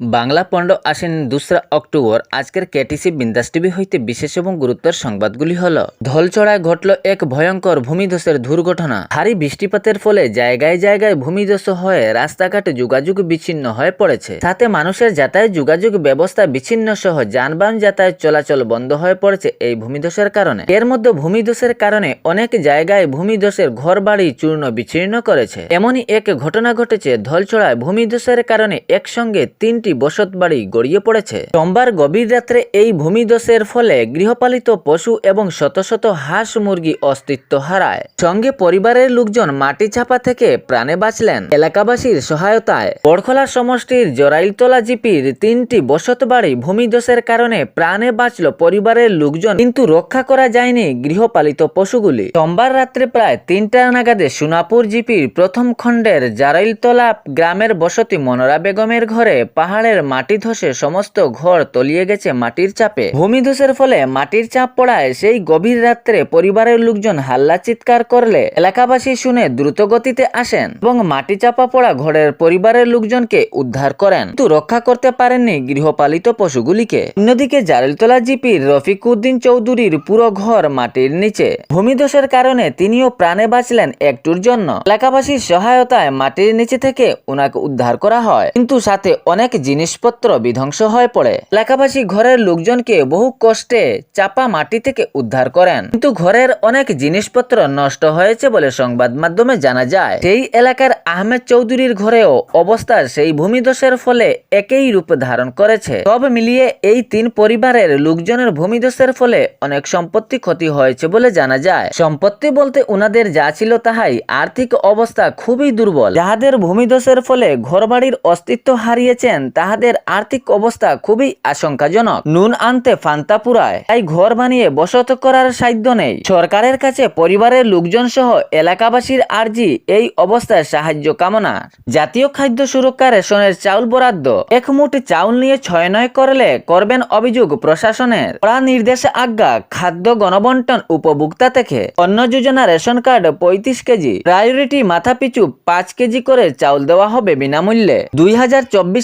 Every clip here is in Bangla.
বাংলা পণ্ড আসেন দোসরা অক্টোবর। আজকের কেটিসি বিন্দাস টিভি হইতে বিশেষ এবং গুরুত্বের সংবাদগুলি হল, ধলচড়ায় ঘটল এক ভয়ঙ্কর ভূমিধসের দুর্ঘটনা। ভারী বৃষ্টিপাতের ফলে জায়গায় জায়গায় ভূমিধস হয়ে রাস্তাঘাটে যোগাযোগ বিচ্ছিন্ন হয়ে পড়েছে। সাথে মানুষের যাতায়াত যোগাযোগ ব্যবস্থা বিচ্ছিন্ন সহ যানবাহন যাতায়াত চলাচল বন্ধ হয়ে পড়েছে এই ভূমিধসের কারণে। এর মধ্যে ভূমিধসের কারণে অনেক জায়গায় ভূমিধসের ঘরবাড়ি চূর্ণ বিচ্ছিন্ন করেছে। এমনই এক ঘটনা ঘটেছে ধলছড়ায় ভূমিধসের কারণে একসঙ্গে তিনটি বসত বাড়ি গড়িয়ে পড়েছে। সোমবার গভীর রাত্রে এই ভূমিধসের ফলে গৃহপালিত পশু এবং শত শত হাঁস মুরগি অস্তিত্ব হারায়। সঙ্গে পরিবারের লোকজন মাটি চাপা থেকে প্রাণে বাঁচলেন। এলাকাবাসীর সহায়তায় বড়খলা সমষ্টির জরাইলতলা জিপির তিনটি বসত বাড়ি ভূমিধসের কারণে প্রাণে বাঁচল পরিবারের লোকজন, কিন্তু রক্ষা করা যায়নি গৃহপালিত পশুগুলি। সোমবার রাত্রে প্রায় তিনটা নাগাদে সোনাপুর জিপির প্রথম খণ্ডের জারাইলতলা গ্রামের বসতি মনোরা বেগমের ঘরে পাহাড়ের মাটি ধসে সমস্ত ঘর তলিয়ে গেছে মাটির চাপে। ভূমিধসের ফলে মাটির চাপ পড়ায় সেই গভীর রাত্রে পরিবারের লোকজন হাল্লা চিৎকার করলে এলাকাবাসী শুনে দ্রুত গতিতে আসেন এবং মাটি চাপা পড়া ঘরের পরিবারের লোকজনকে উদ্ধার করেন। কিন্তু রক্ষা করতে পারেননি গৃহপালিত পশুগুলিকে। অন্যদিকে জারেলতলা জিপির রফিক উদ্দিন চৌধুরীর পুরো ঘর মাটির নিচে। ভূমিধসের কারণে তিনিও প্রাণে বাঁচলেন একটুর জন্য। এলাকাবাসীর সহায়তায় মাটির নিচে থেকে ওনাকে উদ্ধার করা হয়। কিন্তু সাথে অনেক জিনিসপত্র বিধ্বংস হয়ে পড়ে। এলাকাবাসী ঘরের লোকজনকে বহু কষ্টে চাপা মাটি থেকে উদ্ধার করেন। কিন্তু ঘরের অনেক জিনিসপত্র নষ্ট হয়েছে বলে সংবাদ মাধ্যমে জানা যায়। সেই এলাকার আহমেদ চৌধুরীর ঘরেও অবস্থা সেই ভূমিধসের ফলে একই রূপ ধারণ করেছে। সব মিলিয়ে এই তিন পরিবারের লোকজনের ভূমিধসের ফলে অনেক সম্পত্তি ক্ষতি হয়েছে বলে জানা যায়। সম্পত্তি বলতে উনাদের যা ছিল তাহাই আর্থিক অবস্থা খুবই দুর্বল। যাহাদের ভূমিধসের ফলে ঘরবাড়ির অস্তিত্ব হারিয়েছেন তাহাদের আর্থিক অবস্থা খুবই আশঙ্কাজনক। নুন আনতে ফান্তা পুরায়। তাই ঘর বানিয়ে বসত করার সাধ্য নেই। সরকারের কাছে পরিবারের লোকজন সহ এলাকাবাসীর আর্জি এই অবস্থায় সাহায্য কামনা। জাতীয় খাদ্য সুরক্ষা রেশনের চাউল বরাদ্দ। এক মুঠি চাউল নিয়ে ছয় নয় করলে করবেন অভিযোগ প্রশাসনের। কড়া নির্দেশ আজ্ঞা খাদ্য গণবন্টন উপভোক্তা থেকে। অন্ন যোজনা রেশন কার্ড পঁয়ত্রিশ কেজি। প্রায়োরিটি মাথা পিছু পাঁচ কেজি করে চাউল দেওয়া হবে বিনামূল্যে। দুই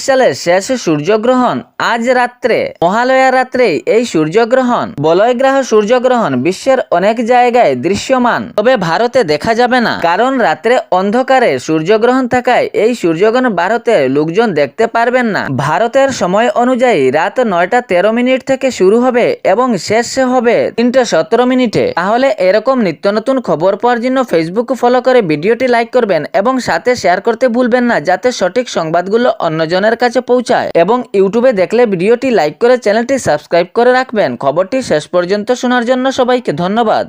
সালের শেষ সূর্যগ্রহণ আজ রাত্রে, মহালয়া রাত্রে এই সূর্যগ্রহণ। বলয়গ্রাহ সূর্যগ্রহণ বিশ্বের অনেক জায়গায় দৃশ্যমান, তবে ভারতে দেখা যাবে না। কারণ রাত্রে অন্ধকারে সূর্যগ্রহণ থাকায় এই সূর্যগ্রহণ ভারতের লোকজন দেখতে পারবেন না। ভারতের সময় অনুযায়ী রাত নয়টা তেরো মিনিট থেকে শুরু হবে এবং শেষ হবে তিনটে সতেরো মিনিটে। তাহলে এরকম নিত্য নতুন খবর পাওয়ার জন্য ফেসবুক ফলো করে ভিডিওটি লাইক করবেন এবং সাথে শেয়ার করতে ভুলবেন না, যাতে সঠিক সংবাদগুলো অন্যজনের কাছে পৌঁছায় এবং ইউটিউবে দেখলে ভিডিওটি লাইক করে চ্যানেলটি সাবস্ক্রাইব করে রাখবেন। খবরটি শেষ পর্যন্ত শোনার জন্য সবাইকে ধন্যবাদ।